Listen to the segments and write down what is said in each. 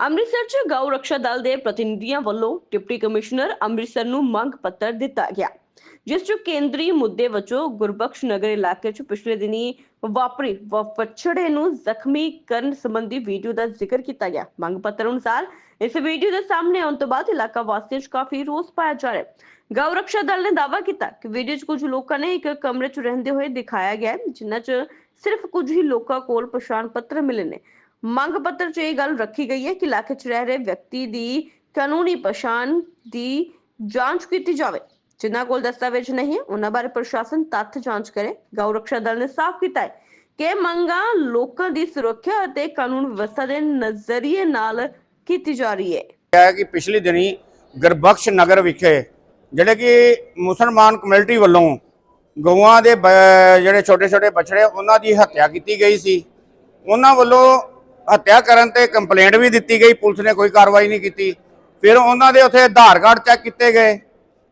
ਅੰਮ੍ਰਿਤਸਰ 'ਚ ਗਊ ਰੱਖਿਆ ਦਲ ਦੇ ਪ੍ਰਤੀਨਿਧੀਆਂ ਵੱਲੋਂ ਡਿਪਟੀ ਕਮਿਸ਼ਨਰ ਅੰਮ੍ਰਿਤਸਰ ਨੂੰ ਮੰਗ ਪੱਤਰ ਦਿੱਤਾ ਗਿਆ ਜਿਸ 'ਚ ਕੇਂਦਰੀ ਮੁੱਦੇ ਵਜੋਂ ਗੁਰਬਖਸ਼ ਨਗਰ ਇਲਾਕੇ 'ਚ ਪਿਛਲੇ ਦਿਨੀ ਵਾਪਰੀ ਵਫਛੜੇ ਨੂੰ ਜ਼ਖਮੀ ਕਰਨ ਸੰਬੰਧੀ ਵੀਡੀਓ ਦਾ ਜ਼ਿਕਰ ਕੀਤਾ ਗਿਆ। ਮੰਗ ਪੱਤਰ ਅਨੁਸਾਰ ਇਸ ਵੀਡੀਓ ਦੇ ਸਾਹਮਣੇ ਆਉਣ ਤੋਂ ਬਾਅਦ ਇਲਾਕਾ ਵਾਸੀਆਂ 'ਚ ਕਾਫੀ ਰੋਸ ਪਾਇਆ ਜਾ ਰਿਹਾ ਹੈ। ਗਊ ਰੱਖਿਆ ਦਲ ਨੇ ਦਾਅਵਾ ਕੀਤਾ ਕਿ ਵੀਡੀਓ 'ਚ ਕੁਝ ਲੋਕਾਂ ਨੇ ਇੱਕ ਕਮਰੇ 'ਚ ਰਹਿੰਦੇ ਹੋਏ ਦਿਖਾਇਆ ਗਿਆ ਹੈ, ਜਿਨ੍ਹਾਂ 'ਚ ਸਿਰਫ ਕੁਝ ਹੀ ਲੋਕਾਂ ਕੋਲ ਪਛਾਣ ਪੱਤਰ ਮਿਲੇ ਨੇ। ਮੰਗ ਪੱਤਰ 'ਚ ਇਹ ਗੱਲ ਰੱਖੀ ਗਈ ਹੈ ਕਿ ਇਲਾਕੇ 'ਚ ਰਹਿ ਰਹੇ ਵਿਅਕਤੀ ਦੀ ਕਾਨੂੰਨੀ ਪਛਾਣ ਦੀ ਜਾਂਚ ਕੀਤੀ ਜਾਵੇ। ਜਿਨ੍ਹਾਂ ਕੋਲ ਦਸਤਾਵੇਜ਼ ਨਹੀਂ, ਉਹਨਾਂ ਬਾਰੇ ਪ੍ਰਸ਼ਾਸਨ ਤੱਥ ਜਾਂਚ ਕਰੇ। ਗਊ ਰੱਖਿਆ ਦਲ ਨੇ ਸਾਫ਼ ਕੀਤਾ ਹੈ ਕਿ ਮੰਗਾਂ ਲੋਕਾਂ ਦੀ ਸੁਰੱਖਿਆ ਅਤੇ ਕਾਨੂੰਨ ਵਿਵਸਥਾ ਦੇ ਨਜ਼ਰੀਏ ਨਾਲ ਕੀਤੀ ਜਾ ਰਹੀ ਹੈ। ਹੈ ਕਿ ਪਿਛਲੇ ਦਿਨੀ ਗੁਰਬਖਸ਼ ਨਗਰ ਵਿਖੇ ਜਿਹੜੇ ਕਿ ਮੁਸਲਮਾਨ ਕਮਿਊਨਿਟੀ ਵੱਲੋਂ ਗਊਆਂ ਦੇ ਬ- ਜਿਹੜੇ ਛੋਟੇ ਛੋਟੇ ਬਛੜੇ, ਉਹਨਾਂ ਦੀ ਹੱਤਿਆ ਕੀਤੀ ਗਈ ਸੀ। ਉਹਨਾਂ ਵੱਲੋਂ ਹੱਤਿਆ ਕਰਨ ਤੇ ਕੰਪਲੇਂਟ ਵੀ ਦਿੱਤੀ ਗਈ, ਪੁਲਿਸ ਨੇ ਕੋਈ ਕਾਰਵਾਈ ਨਹੀਂ ਕੀਤੀ। ਫਿਰ ਉਹਨਾਂ ਦੇ ਉੱਥੇ ਆਧਾਰ ਕਾਰਡ ਚੈੱਕ ਕੀਤੇ ਗਏ,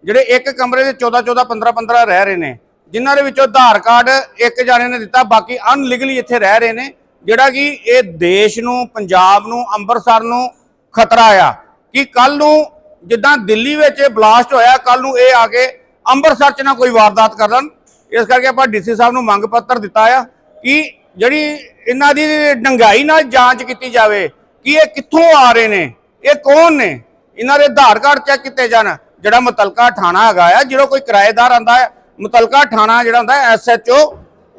ਜਿਹੜੇ ਇੱਕ ਕਮਰੇ ਦੇ 14 14 15 15 ਰਹਿ ਰਹੇ ਨੇ। ਜਿਨ੍ਹਾਂ ਦੇ ਵਿੱਚੋਂ ਆਧਾਰ ਕਾਰਡ ਇੱਕ ਜਾਣੇ ਨੇ ਦਿੱਤਾ, ਬਾਕੀ ਅਨਲੀਗਲੀ ਇੱਥੇ ਰਹਿ ਰਹੇ ਨੇ, ਜਿਹੜਾ ਕਿ ਇਹ ਦੇਸ਼ ਨੂੰ, ਪੰਜਾਬ ਨੂੰ, ਅੰਮ੍ਰਿਤਸਰ ਨੂੰ ਖਤਰਾ ਆ ਕਿ ਕੱਲ ਨੂੰ ਜਿੱਦਾਂ ਦਿੱਲੀ ਵਿੱਚ ਇਹ ਬਲਾਸਟ ਹੋਇਆ ਕੱਲ ਨੂੰ ਇਹ ਆ ਕੇ ਅੰਮ੍ਰਿਤਸਰ 'ਚ ਨਾ ਕੋਈ ਵਾਰਦਾਤ ਕਰ ਲੈਣ ਇਸ ਕਰਕੇ ਆਪਾਂ ਡੀਸੀ ਸਾਹਿਬ ਨੂੰ ਮੰਗ ਪੱਤਰ ਦਿੱਤਾ ਆ ਕਿ ਜਿਹੜੀ ਇਹਨਾਂ ਦੀ ਡੰਗਾਈ ਨਾਲ ਜਾਂਚ ਕੀਤੀ ਜਾਵੇ ਕਿ ਇਹ ਕਿੱਥੋਂ ਆ ਰਹੇ ਨੇ, ਇਹ ਕੌਣ ਨੇ? ਇਹਨਾਂ ਦੇ ਆਧਾਰ ਕਾਰਡ ਚੈੱਕ ਕੀਤੇ ਜਾਣ। ਜਿਹੜਾ ਮੁਤਲਕਾ ਥਾਣਾ ਹੈਗਾ ਆ, ਜਿਹੜਾ ਕੋਈ ਕਿਰਾਏਦਾਰ ਆਂਦਾ ਹੈ, ਮੁਤਲਕਾ ਥਾਣਾ ਜਿਹੜਾ ਹੁੰਦਾ ਐਸਐਚਓ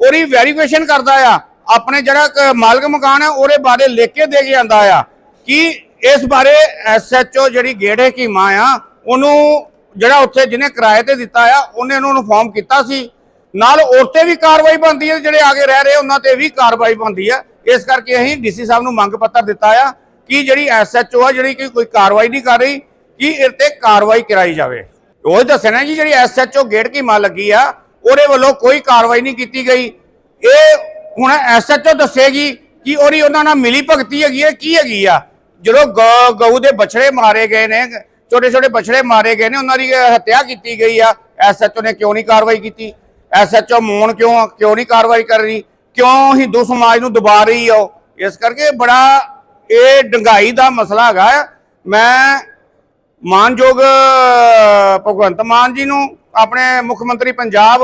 ਉਹਦੀ ਵੈਰੀਫਿਕੇਸ਼ਨ ਕਰਦਾ ਆ। ਆਪਣੇ ਜਿਹੜਾ ਕ- ਮਾਲਕ ਮਕਾਨ ਹੈ ਉਹਦੇ ਬਾਰੇ ਲਿਖ ਕੇ ਦੇ ਕੇ ਆਂਦਾ ਆ ਕਿ ਇਸ ਬਾਰੇ ਐਸਐਚਓ ਜਿਹੜੀ ਗੇੜੇ ਕੀਮਾ ਆ, ਉਹਨੂੰ ਜਿਹੜਾ ਉੱਥੇ ਜਿਹਨੇ ਕਿਰਾਏ ਤੇ ਦਿੱਤਾ ਆ, ਉਹਨੇ ਉਹਨੂੰ ਇਨਫੋਰਮ ਕੀਤਾ ਸੀ। ਨਾਲ ਔਰਤੇ ਵੀ ਕਾਰਵਾਈ ਬਣਦੀ ਹੈ, ਜਿਹੜੇ ਆਗੇ ਰਹਿ ਰਹੇ ਉਹਨਾਂ ਤੇ ਵੀ ਕਾਰਵਾਈ ਬਣਦੀ ਆ ਇਸ ਕਰਕੇ ਅਸੀਂ ਡੀਸੀ ਸਾਹਿਬ ਨੂੰ ਮੰਗ ਪੱਤਰ ਦਿੱਤਾ ਆ ਕਿ ਜਿਹੜੀ ਐਸਐਚਓ ਆ, ਜਿਹੜੀ ਕਿ ਕੋਈ ਕਾਰਵਾਈ ਨਹੀਂ ਕਰ ਰਹੀ, ਕਿ ਇਹ ਤੇ ਕਾਰਵਾਈ ਕਰਾਈ ਜਾਵੇ। ਉਹ ਦੱਸਣਾ ਜੀ, ਜਿਹੜੀ ਐਸਐਚਓ ਗੇਟ ਕੀ ਮਾਂ ਲੱਗੀ ਆ, ਉਹਦੇ ਵੱਲੋਂ ਕੋਈ ਕਾਰਵਾਈ ਨਹੀਂ ਕੀਤੀ ਗਈ। ਇਹ ਹੁਣ ਐਸਐਚਓ ਦੱਸੇਗੀ ਕਿ ਉਹਦੀ ਉਹਨਾਂ ਨਾਲ ਮਿਲੀ ਭਗਤੀ ਹੈਗੀ ਹੈ, ਕੀ ਹੈਗੀ ਆ? ਜਦੋਂ ਗਊ- ਗਊ ਦੇ ਬਛੜੇ ਮਾਰੇ ਗਏ ਨੇ ਛੋਟੇ ਛੋਟੇ ਬਛੜੇ ਮਾਰੇ ਗਏ ਨੇ, ਉਹਨਾਂ ਦੀ ਹੱਤਿਆ ਕੀਤੀ ਗਈ ਆ। ਐਸਐਚਓ ਨੇ ਕਿਉਂ ਨਹੀਂ ਕਾਰਵਾਈ ਕੀਤੀ? ਐਸਐਚਓ ਮੌਨ ਕਿਉਂ ਕਿਉਂ ਨਹੀਂ ਕਾਰਵਾਈ ਕਰ ਰਹੀ? ਕਿਉਂ ਹਿੰਦੂ ਸਮਾਜ ਨੂੰ ਦਬਾ ਰਹੀ ਆ ਉਹ? ਇਸ ਕਰਕੇ ਬੜਾ ਇਹ ਡੰਗਾਈ ਦਾ ਮਸਲਾ ਹੈਗਾ ਮੈਂ ਮਾਨਯੋਗ ਭਗਵੰਤ ਮਾਨ ਜੀ ਨੂੰ, ਆਪਣੇ ਮੁੱਖ ਮੰਤਰੀ ਪੰਜਾਬ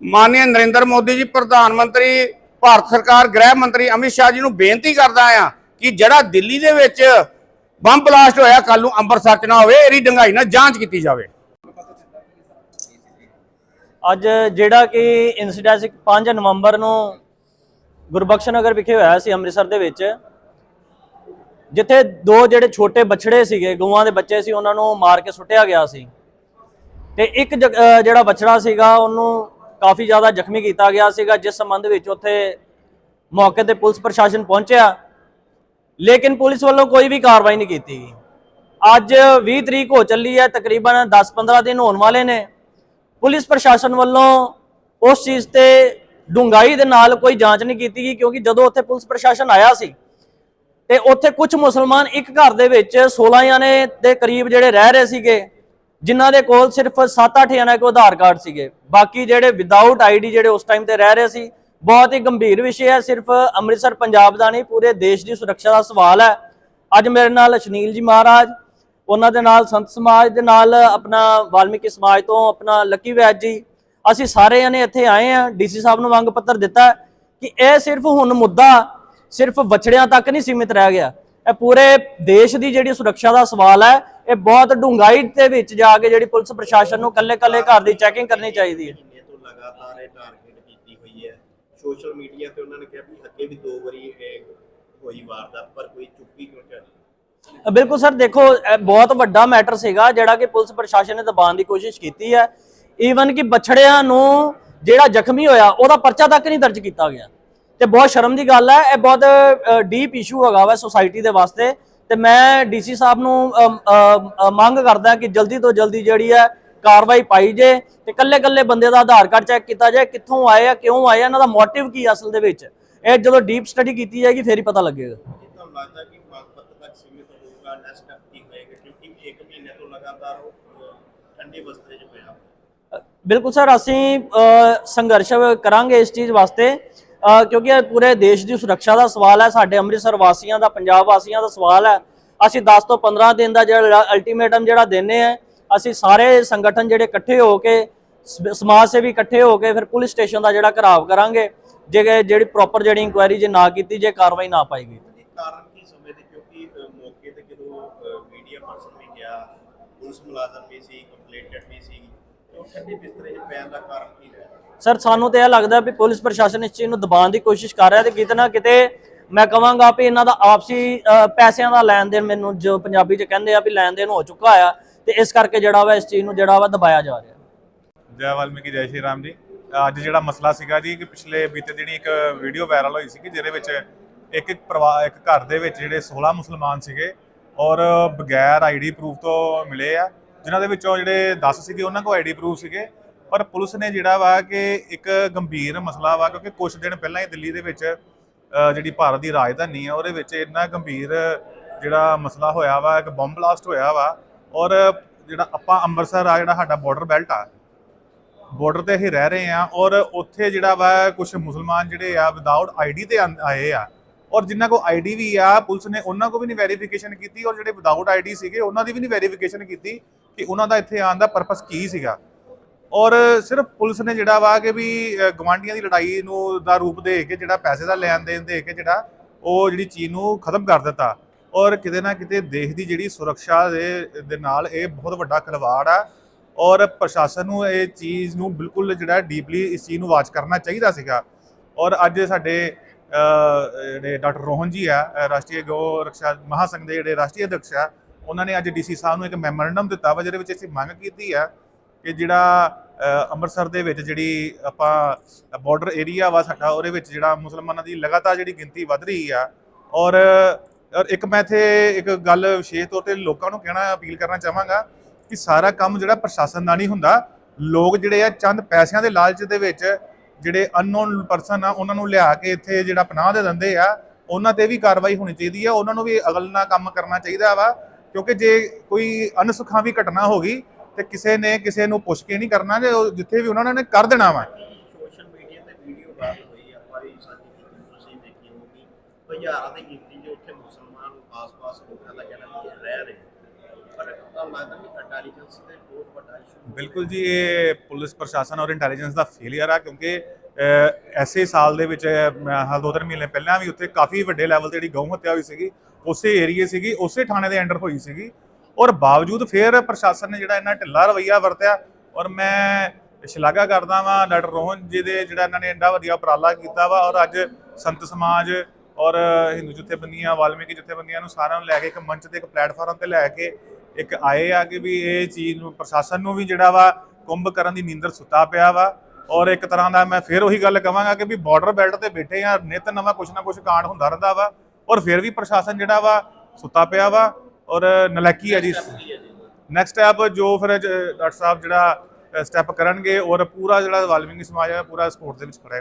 ਮਾਨਯ ਨਰਿੰਦਰ ਮੋਦੀ ਜੀ, ਪ੍ਰਧਾਨ ਮੰਤਰੀ, ਭਾਰਤ ਸਰਕਾਰ, ਗ੍ਰਹਿ ਮੰਤਰੀ ਅਮਿਤ ਸ਼ਾਹ ਜੀ ਨੂੰ ਬੇਨਤੀ ਕਰਦਾ ਆ ਕਿ ਜਿਹੜਾ ਦਿੱਲੀ ਦੇ ਵਿੱਚ ਬੰਬ ਬਲਾਸਟ ਹੋਇਆ ਕੱਲ ਨੂੰ ਅੰਮ੍ਰਿਤਸਰ ਚ ਨਾ ਹੋਵੇ, ਇਹਦੀ ਡੰਗਾਈ ਨਾਲ ਜਾਂਚ ਕੀਤੀ ਜਾਵੇ। ਅੱਜ ਜਿਹੜਾ ਕਿ ਇਨਸੀਡੈਂਟ 5 ਨਵੰਬਰ ਨੂੰ ਗੁਰਬਖਸ਼ ਨਗਰ ਵਿਖੇ ਹੋਇਆ ਸੀ, ਅੰਮ੍ਰਿਤਸਰ ਦੇ ਵਿੱਚ। ਜਿੱਥੇ ਦੋ ਜਿਹੜੇ ਛੋਟੇ ਬੱਛੜੇ ਸੀਗੇ, ਗਊਆਂ ਦੇ ਬੱਚੇ ਸੀ, ਉਹਨਾਂ ਨੂੰ ਮਾਰ ਕੇ ਸੁੱਟਿਆ ਗਿਆ ਸੀ। ਤੇ ਇੱਕ ਜ- ਜਿਹੜਾ ਬੱਛੜਾ ਸੀਗਾ, ਉਹਨੂੰ ਕਾਫੀ ਜ਼ਿਆਦਾ ਜ਼ਖਮੀ ਕੀਤਾ ਗਿਆ ਸੀਗਾ, ਜਿਸ ਸੰਬੰਧ ਵਿੱਚ ਉੱਥੇ ਮੌਕੇ ਤੇ ਪੁਲਿਸ ਪ੍ਰਸ਼ਾਸਨ ਪਹੁੰਚਿਆ। ਲੇਕਿਨ ਪੁਲਿਸ ਵੱਲੋਂ ਕੋਈ ਵੀ ਕਾਰਵਾਈ ਨਹੀਂ ਕੀਤੀ ਗਈ। ਅੱਜ 20 ਤਰੀਕ ਹੋ ਚੱਲੀ ਹੈ, ਤਕਰੀਬਨ 10-15 ਦਿਨ ਹੋਣ ਵਾਲੇ ਨੇ। ਪੁਲਿਸ ਪ੍ਰਸ਼ਾਸਨ ਵੱਲੋਂ ਉਸ ਚੀਜ਼ ਤੇ ਡੂੰਘਾਈ ਦੇ ਨਾਲ ਕੋਈ ਜਾਂਚ ਨਹੀਂ ਕੀਤੀ ਗਈ, ਕਿਉਂਕਿ ਜਦੋਂ ਉੱਥੇ ਪੁਲਿਸ ਪ੍ਰਸ਼ਾਸਨ ਆਇਆ ਸੀ ਤੇ ਉੱਥੇ ਕੁਝ ਮੁਸਲਮਾਨ ਇੱਕ ਘਰ ਦੇ ਵਿੱਚ 16 ਜਣੇ ਦੇ ਕਰੀਬ ਜਿਹੜੇ ਰਹਿ ਰਹੇ ਸੀਗੇ, ਜਿਨ੍ਹਾਂ ਦੇ ਕੋਲ ਸਿਰਫ 7-8 ਜਣੇ ਕੋ ਆਧਾਰ ਕਾਰਡ ਸੀਗੇ। ਬਾਕੀ ਜਿਹੜੇ ਵਿਦਆਊਟ ਆਈਡੀ ਜਿਹੜੇ ਉਸ ਟਾਈਮ ਤੇ ਰਹਿ ਰਹੇ ਸੀ, ਬਹੁਤ ਹੀ ਗੰਭੀਰ ਵਿਸ਼ੇ ਹੈ, ਸਿਰਫ ਅੰਮ੍ਰਿਤਸਰ, ਪੰਜਾਬ ਦਾ ਨਹੀਂ, ਪੂਰੇ ਦੇਸ਼ ਦੀ ਸੁਰੱਖਿਆ ਦਾ ਸਵਾਲ ਹੈ। ਅੱਜ ਮੇਰੇ ਨਾਲ ਅਸ਼ਨੀਲ ਜੀ ਮਹਾਰਾਜ ਉਹਨਾਂ ਦੇ ਨਾਲ ਸੰਤ ਸਮਾਜ ਦੇ ਨਾਲ ਆਪਣਾ ਵਾਲਮੀਕੀ ਸਮਾਜ ਤੋਂ ਆਪਣਾ ਲੱਕੀ ਵੈਦ ਜੀ, ਅਸੀਂ ਸਾਰੇ ਜਣੇ ਇੱਥੇ ਆਏ ਆ ਡੀਸੀ ਸਾਹਿਬ ਨੂੰ ਮੰਗ ਪੱਤਰ ਦਿੱਤਾ ਕਿ ਇਹ ਸਿਰਫ ਹੁਣ ਮੁੱਦਾ ਸਿਰਫ ਬਛੜਿਆਂ ਤੱਕ ਨਹੀਂ ਸੀਮਿਤ ਰਹਿ ਗਿਆ। ਇਹ ਪੂਰੇ ਦੇਸ਼ ਦੀ ਜਿਹੜੀ ਸੁਰੱਖਿਆ ਦਾ ਸਵਾਲ ਹੈ, ਇਹ ਬਹੁਤ ਡੂੰਘਾਈ ਦੇ ਵਿੱਚ ਜਾ ਕੇ ਜਿਹੜੀ ਪੁਲਿਸ ਪ੍ਰਸ਼ਾਸਨ ਨੂੰ ਕੱਲੇ-ਕੱਲੇ ਘਰ ਦੀ ਚੈਕਿੰਗ ਕਰਨੀ ਚਾਹੀਦੀ ਹੈ। ਲਗਾਤਾਰ ਇਹ ਟਾਰਗੇਟ ਕੀਤੀ ਹੋਈ ਹੈ। ਸੋਸ਼ਲ ਮੀਡੀਆ ਤੇ ਉਹਨਾਂ ਨੇ ਕਿਹਾ ਵੀ ਅੱਗੇ ਵੀ ਦੋ ਵਾਰੀ ਇਹ ਹੋਈ ਵਾਰਦਾਤ, ਪਰ ਕੋਈ ਚੁੱਪੀ ਕਿਉਂ ਚੱਲੀ ਬਿਲਕੁਲ ਸਰ, ਦੇਖੋ, ਇਹ ਬਹੁਤ ਵੱਡਾ ਮੈਟਰ ਸੀਗਾ ਜਿਹੜਾ ਕਿ ਪੁਲਿਸ ਪ੍ਰਸ਼ਾਸਨ ਨੇ ਦਬਾਉਣ ਦੀ ਕੋਸ਼ਿਸ਼ ਕੀਤੀ ਹੈ। ਈਵਨ ਕਿ ਬਛੜਿਆਂ ਨੂੰ ਜਿਹੜਾ ਜ਼ਖਮੀ ਹੋਇਆ, ਉਹਦਾ ਪਰਚਾ ਤੱਕ ਨਹੀਂ ਦਰਜ ਕੀਤਾ ਗਿਆ। ਤੇ ਬਹੁਤ ਸ਼ਰਮ ਦੀ ਗੱਲ ਹੈ, ਇਹ ਬਹੁਤ ਡੀਪ ਇਸ਼ੂ ਹੈਗਾ ਵਾ ਸੋਸਾਇਟੀ ਦੇ ਵਾਸਤੇ। ਤੇ ਮੈਂ ਡੀਸੀ ਸਾਹਿਬ ਨੂੰ ਮੰਗ ਕਰਦਾ ਕਿ ਜਲਦੀ ਤੋਂ ਜਲਦੀ ਜਿਹੜੀ ਹੈ ਕਾਰਵਾਈ ਪਾਈ ਜੇ ਤੇ ਕੱਲੇ ਕੱਲੇ ਬੰਦੇ ਦਾ ਆਧਾਰ ਕਾਰਡ ਚੈੱਕ ਕੀਤਾ ਜਾਏ, ਕਿੱਥੋਂ ਆਏ ਆ, ਕਿਉਂ ਆਏ ਆ, ਇਹਨਾਂ ਦਾ ਮੋਟਿਵ ਕੀ ਆ ਅਸਲ ਦੇ ਵਿੱਚ? ਇਹ ਜਦੋਂ ਡੀਪ ਸਟੱਡੀ ਕੀਤੀ ਜਾਏਗੀ, ਫੇਰ ਹੀ ਪਤਾ ਲੱਗੇਗਾ ਕੀ ਤੁਹਾਨੂੰ ਲੱਗਦਾ ਕਿ ਮੰਗ ਪੱਤਰ ਤੱਕ ਸੀਮਿਤ ਹੋਊਗਾ ਕੀ ਹੋਏਗਾ? ਕਿਉਂਕਿ ਇੱਕ ਮਹੀਨੇ ਤੋਂ ਲਗਾਤਾਰ ਉਹ ਅਹ, ਬਸਤੇ 'ਚ ਪਿਆ। ਬਿਲਕੁਲ ਸਰ ਅਸੀਂ ਸੰਘਰਸ਼ ਕਰਾਂਗੇ ਇਸ ਚੀਜ਼ ਵਾਸਤੇ। ਕਿਉਂਕਿ ਇਹ ਪੂਰੇ ਦੇਸ਼ ਦੀ ਸੁਰੱਖਿਆ ਦਾ ਸਵਾਲ ਹੈ ਸਾਡੇ ਅੰਮ੍ਰਿਤਸਰ ਵਾਸੀਆਂ ਦਾ ਪੰਜਾਬ ਵਾਸੀਆਂ ਦਾ ਸਵਾਲ ਹੈ। ਅਸੀਂ 10 ਤੋਂ 15 ਦਿਨ ਦਾ ਜਿਹੜਾ ਅਲਟੀਮੇਟਮ ਜਿਹੜਾ ਦਿੰਨੇ ਆ ਅਸੀਂ ਸਾਰੇ ਸੰਗਠਨ ਜਿਹੜੇ ਇਕੱਠੇ ਹੋ ਕੇ ਸਮਾਜ ਸੇਵੀ ਇਕੱਠੇ ਹੋ ਕੇ ਫਿਰ ਪੁਲਿਸ ਸਟੇਸ਼ਨ ਦਾ ਜਿਹੜਾ ਘਰਾਵ ਕਰਾਂਗੇ ਜੇ ਜਿਹੜੀ ਪ੍ਰੋਪਰ ਜਿਹੜੀ ਇਨਕੁਆਇਰੀ ਜੇ ਨਾ ਕੀਤੀ ਜੇ ਕਾਰਵਾਈ ਨਾ ਪਾਈ ਗਈ ਜੀ ਕਾਰਨ ਕੀ ਸਮਝਦੇ ਕਿਉਂਕਿ ਅ, ਮੌਕੇ ਤੇ ਜਦੋਂ ਮੀਡੀਆ ਪਰਸਨ ਵੀ ਗਿਆ ਪੁਲਿਸ ਮੁਲਾਜ਼ਮ ਵੀ ਸੀ ਕੰਪਲੇਂਟਡ ਵੀ ਸੀ। ਤੇ ਉਹ ਠੰਡੇ ਬਿਸਤਰੇ 'ਚ ਪੈਣ ਦਾ ਕਾਰਨ ਕੀ ਰਿਹਾ? ਸਰ ਸਾਨੂੰ ਤੇ ਇਹ ਲੱਗਦਾ ਵੀ ਪੁਲਿਸ ਪ੍ਰਸ਼ਾਸਨ ਇਸ ਚੀਜ਼ ਨੂੰ ਦਬਾਉਣ ਦੀ ਕੋਸ਼ਿਸ਼ ਕਰ ਰਿਹਾ ਤੇ ਕਿਤੇ ਨਾ ਕਿਤੇ ਮੈਂ ਕਹਾਂਗਾ ਵੀ ਇਹਨਾਂ ਦਾ ਆਪਸੀ ਪੈਸਿਆਂ ਦਾ ਲੈਣ ਦੇਣ ਮੈਨੂੰ ਜੋ ਪੰਜਾਬੀ 'ਚ ਕਹਿੰਦੇ ਆ ਵੀ ਲੈਣ ਦੇਣ ਹੋ ਚੁੱਕਾ ਆ ਤੇ ਇਸ ਕਰਕੇ ਜਿਹੜਾ ਵਾ ਇਸ ਚੀਜ਼ ਨੂੰ ਜਿਹੜਾ ਵਾ ਦਬਾਇਆ ਜਾ ਰਿਹਾ। ਜੈ ਵਾਲਮੀਕੀ ਜੈ ਸ਼੍ਰੀ ਰਾਮ ਜੀ। ਅੱਜ ਜਿਹੜਾ ਮਸਲਾ ਸੀਗਾ ਜੀ ਕਿ ਪਿਛਲੇ ਬੀਤੇ ਦਿਨੀ ਇੱਕ ਵੀਡੀਓ ਵਾਇਰਲ ਹੋਈ ਸੀ ਕਿ ਜਿਹਦੇ ਵਿੱਚ ਇੱਕ ਇੱਕ ਪਰਿਵਾਰ ਇੱਕ ਘਰ ਦੇ ਵਿੱਚ ਜਿਹੜੇ 16 ਮੁਸਲਮਾਨ ਸੀਗੇ ਔਰ ਬਗੈਰ ਆਈਡੀ ਪ੍ਰੂਫ ਤੋਂ ਮਿਲੇ ਆ। ਜਿਨ੍ਹਾਂ ਦੇ ਵਿੱਚੋਂ ਜਿਹੜੇ 10 ਸੀਗੇ, ਉਹਨਾਂ ਕੋਲ ਆਈਡੀ ਪ੍ਰੂਫ ਸੀਗੇ। ਪਰ ਪੁਲਿਸ ਨੇ ਜਿਹੜਾ ਵਾ ਕਿ ਇੱਕ ਗੰਭੀਰ ਮਸਲਾ ਵਾ, ਕਿਉਂਕਿ ਕੁਝ ਦਿਨ ਪਹਿਲਾਂ ਹੀ ਦਿੱਲੀ ਦੇ ਵਿੱਚ ਜਿਹੜੀ ਭਾਰਤ ਦੀ ਰਾਜਧਾਨੀ ਆ, ਉਹਦੇ ਵਿੱਚ ਇੰਨਾ ਗੰਭੀਰ ਜਿਹੜਾ ਮਸਲਾ ਹੋਇਆ ਵਾ, ਇੱਕ ਬੰਬ ਬਲਾਸਟ ਹੋਇਆ ਵਾ। ਔਰ ਜਿਹੜਾ ਆਪਾਂ ਅੰਮ੍ਰਿਤਸਰ ਆ, ਜਿਹੜਾ ਸਾਡਾ ਬਾਰਡਰ ਬੈਲਟ ਆ ਬਾਰਡਰ ਤੇ ਅਸੀਂ ਰਹਿ ਰਹੇ ਆ। ਔਰ ਉੱਥੇ ਜਿਹੜਾ ਵਾ ਕੁਝ ਮੁਸਲਮਾਨ ਜਿਹੜੇ ਆ ਵਿਦਆਊਟ ਆਈਡੀ ਤੇ ਆਂ- ਆਏ ਆ ਔਰ ਜਿਨ੍ਹਾਂ ਕੋ ਆਈਡੀ ਵੀ ਆ ਪੁਲਿਸ ਨੇ ਉਹਨਾਂ ਕੋ ਵੀ ਨਹੀਂ ਵੈਰੀਫਿਕੇਸ਼ਨ ਕੀਤੀ ਔਰ ਜਿਹੜੇ ਵਿਦਆਊਟ ਆਈਡੀ ਸੀਗੇ ਉਹਨਾਂ ਦੀ ਵੀ ਨਹੀਂ ਵੈਰੀਫਿਕੇਸ਼ਨ ਕੀਤੀ ਕਿ ਉਹਨਾਂ ਦਾ ਇੱਥੇ ਆਉਣ ਦਾ ਪਰਪਸ ਕੀ ਸੀਗਾ। ਔਰ ਸਿਰਫ ਪੁਲਿਸ ਨੇ ਜਿਹੜਾ ਵਾ ਕਿ ਵੀ ਅ, ਦੀ ਲੜਾਈ ਨੂੰ ਦਾ ਰੂਪ ਦੇ ਕੇ ਜਿਹੜਾ ਪੈਸੇ ਦਾ ਲੈਣ ਦੇਣ ਦੇ ਕੇ ਜਿਹੜਾ ਉਹ ਜਿਹੜੀ ਚੀਜ਼ ਨੂੰ ਖਤਮ ਕਰ ਦਿੱਤਾ। ਔਰ ਕਿਤੇ ਨਾ ਕਿਤੇ ਦੇਸ਼ ਦੀ ਜਿਹੜੀ ਸੁਰੱਖਿਆ ਦੇ ਦੇ ਨਾਲ ਇਹ ਬਹੁਤ ਵੱਡਾ ਖਿਲਵਾੜ ਆ। ਔਰ ਪ੍ਰਸ਼ਾਸਨ ਨੂੰ ਇਹ ਚੀਜ਼ ਨੂੰ ਬਿਲਕੁਲ ਜਿਹੜਾ ਡੀਪਲੀ ਇਸ ਚੀਜ਼ ਨੂੰ ਵਾਚ ਕਰਨਾ ਚਾਹੀਦਾ ਸੀਗਾ। ਔਰ ਅੱਜ ਸਾਡੇ ਜਿਹੜੇ ਡਾਕਟਰ ਰੋਹਨ ਜੀ ਆ ਰਾਸ਼ਟਰੀ ਗੋ ਰੱਖਿਆ ਮਹਾਸੰਘ ਦੇ ਜਿਹੜੇ ਰਾਸ਼ਟਰੀ ਅਧਿਕਸ਼ ਆ, ਉਹਨਾਂ ਨੇ ਅੱਜ ਡੀਸੀ ਸਾਹਿਬ ਨੂੰ ਇੱਕ ਮੈਮੋਰੰਡਮ ਦਿੱਤਾ ਵਾ, ਜਿਹਦੇ ਵਿੱਚ ਅਸੀਂ ਮੰਗ ਕੀਤੀ ਆ ਕਿ ਜਿਹੜਾ ਅੰਮ੍ਰਿਤਸਰ ਦੇ ਵਿੱਚ ਜਿਹੜੀ ਆਪਾਂ ਬਾਰਡਰ ਏਰੀਆ ਵਾ ਸਾਡਾ, ਉਹਦੇ ਵਿੱਚ ਜਿਹੜਾ ਮੁਸਲਮਾਨਾਂ ਦੀ ਲਗਾਤਾਰ ਜਿਹੜੀ ਗਿਣਤੀ ਵੱਧ ਰਹੀ ਆ, ਔਰ ਔਰ ਇੱਕ ਮੈਂ ਇੱਥੇ ਇੱਕ ਗੱਲ ਵਿਸ਼ੇਸ਼ ਤੌਰ ਤੇ ਲੋਕਾਂ ਨੂੰ ਕਹਿਣਾ, ਅਪੀਲ ਕਰਨਾ ਚਾਹਾਂਗਾ ਕਿ ਸਾਰਾ ਕੰਮ ਜਿਹੜਾ ਪ੍ਰਸ਼ਾਸਨ ਦਾ ਨਹੀਂ ਹੁੰਦਾ, ਲੋਕ ਜਿਹੜੇ ਆ ਚੰਦ ਪੈਸਿਆਂ ਦੇ ਲਾਲਚ ਦੇ ਵਿੱਚ ਜਿਹੜੇ ਅਨਨੋਨ ਪਰਸਨ ਆ, ਉਹਨਾਂ ਨੂੰ ਲਿਆ ਕੇ ਇੱਥੇ ਜਿਹੜਾ ਪਨਾਹ ਦੇ ਦਿੰਦੇ ਆ, ਉਹਨਾਂ ਤੇ ਵੀ ਕਾਰਵਾਈ ਹੋਣੀ ਚਾਹੀਦੀ ਆ, ਉਹਨਾਂ ਨੂੰ ਵੀ ਅਗਲ ਕੰਮ ਕਰਨਾ ਚਾਹੀਦਾ ਵਾ, ਕਿਉਂਕਿ ਜੇ ਕੋਈ ਅਨਸੁਖਾਂ ਘਟਨਾ ਹੋ ਗਈ ਤੇ ਕਿਸੇ ਨੇ ਕਿਸੇ ਨੂੰ ਪੁੱਛ ਕੇ ਨਹੀਂ ਕਰਨਾ, ਜੇ ਜਿੱਥੇ ਵੀ ਉਹਨਾਂ ਨੇ ਕਰ ਦੇਣਾ ਵਾ। ਸੋਸ਼ਲ ਮੀਡੀਆ ਤੇ ਵੀਡੀਓ ਵਾਇਰਲ ਹੋਈ ਆਪਾਂ ਵੀ ਸਾਡੀ ਤੁਸੀਂ ਦੇਖੀ ਹੋਊਗੀ ਹਜ਼ਾਰਾਂ ਦੀ ਗਿਣਤੀ 'ਚ ਉੱਥੇ ਮੁਸਲਮਾਨ ਆਸ-ਪਾਸ ਲੋਕਾਂ ਦਾ ਕਹਿਣਾ ਕਿ ਰਹਿ ਰਹੇ ਬਿਲਕੁਲ ਜੀ ਇਹ ਪੁਲਿਸ ਪ੍ਰਸ਼ਾਸਨ ਔਰ ਇੰਟੈਲੀਜੈਂਸ ਦਾ ਫੇਲਿਅਰ ਆ ਕਿਉਂਕਿ ਅਹ, ਐਸੇ ਸਾਲ ਦੇ ਵਿੱਚ ਹਾਲ ਦੋ ਤਿੰਨ ਮਹੀਨੇ ਪਹਿਲਾਂ ਵੀ ਉੱਥੇ ਕਾਫੀ ਵੱਡੇ ਲੈਵਲ ਤੇ ਜਿਹੜੀ ਗਊ ਹੱਤਿਆ ਹੋਈ ਸੀਗੀ ਉਸੇ ਏਰੀਏ ਸੀਗੀ ਉਸੇ ਥਾਣੇ ਦੇ ਅੰਡਰ ਹੋਈ ਸੀਗੀ। ਔਰ ਬਾਵਜੂਦ ਫਿਰ ਪ੍ਰਸ਼ਾਸਨ ਨੇ ਜਿਹੜਾ ਇਹਨਾਂ ਢਿੱਲਾ ਰਵਈਆ ਵਰਤਿਆ ਔਰ ਮੈਂ ਸ਼ਲਾਘਾ ਕਰਦਾ ਵਾਂ ਡਾਕਟਰ ਰੋਹਨ ਜੀ ਦੇ ਜਿਹੜਾ ਇਹਨਾਂ ਨੇ ਇੰਨਾ ਵਧੀਆ ਉਪਰਾਲਾ ਕੀਤਾ ਵਾ ਔਰ ਅੱਜ ਸੰਤ ਸਮਾਜ ਔਰ ਹਿੰਦੂ ਜਥੇਬੰਦੀਆਂ ਵਾਲਮੀਕੀ ਜਥੇਬੰਦੀਆਂ ਨੂੰ ਸਾਰਿਆਂ ਨੂੰ ਲੈ ਕੇ ਇੱਕ ਮੰਚ ਤੇ ਇੱਕ ਪਲੇਟਫਾਰਮ ਤੇ ਲੈ ਕੇ ਇੱਕ ਆਏ ਆ ਕਿ ਵੀ ਇਹ ਚੀਜ਼ ਨੂੰ ਪ੍ਰਸ਼ਾਸਨ ਨੂੰ ਵੀ ਜਿਹੜਾ ਵਾ ਕੁੰਭ ਕਰਨ ਦੀ ਨੀਂਦਰ ਸੁੱਤਾ ਪਿਆ ਵਾ। ਔਰ ਇੱਕ ਤਰ੍ਹਾਂ ਦਾ ਮੈਂ ਫਿਰ ਉਹੀ ਗੱਲ ਕਵਾਂਗਾ ਕਿ ਵੀ ਬਾਰਡਰ ਬੈਲਟ ਤੇ ਬੈਠੇ ਆ, ਨਿਤ ਨਵਾਂ ਕੁਛ ਨਾ ਕੁਛ ਕਾਂਡ ਹੁੰਦਾ ਰਹਿੰਦਾ ਵਾ। ਔਰ ਫਿਰ ਵੀ ਪ੍ਰਸ਼ਾਸਨ ਜਿਹੜਾ ਵਾ ਸੁੱਤਾ ਪਿਆ ਵਾ। ਔਰ ਨਲੈਕੀ ਆ ਜੀ। ਨੈਕਸਟ ਸਟੈਪ ਜੋ ਫਿਰ ਡਾਕਟਰ ਸਾਹਿਬ ਜਿਹੜਾ ਸਟੈਪ ਕਰਨਗੇ ਔਰ ਪੂਰਾ ਜਿਹੜਾ ਵਾਲਮੀਕੀ ਸਮਾਜ ਹੈ ਪੂਰਾ ਸਪੋਰਟ ਦੇ ਵਿੱਚ ਖੜਾ